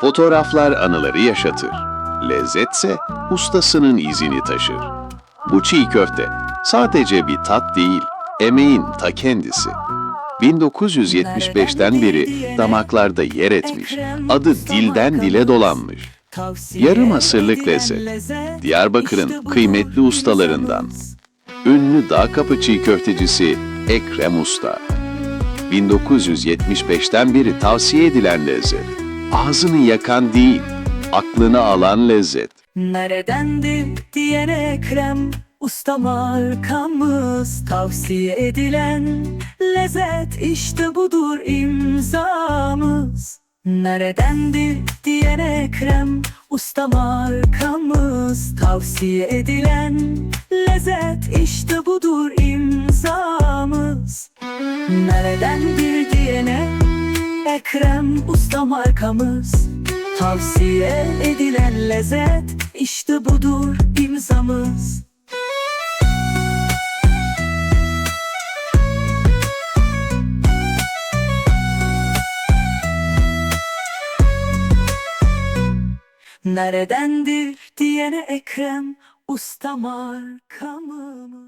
Fotoğraflar anıları yaşatır. Lezzetse ustasının izini taşır. Bu çiğ köfte sadece bir tat değil, emeğin ta kendisi. 1975'ten beri damaklarda yer etmiş, adı dilden dile dolanmış. Yarım asırlık lezzet, Diyarbakır'ın kıymetli ustalarından. Ünlü dağ kapı çiğ köftecisi Ekrem Usta. 1975'ten beri tavsiye edilen lezzet. Ağzını yakan değil, aklını alan lezzet. Neredendir diyen Ekrem Usta markamız tavsiye edilen Lezzet işte budur imzamız Neredendir diyen Ekrem Usta markamız tavsiye edilen Lezzet işte budur imzamız Neredendir diyene Ekrem Usta markamız. Tavsiye edilen lezzet işte budur imzamız. Neredendir diyene Ekrem Usta markamız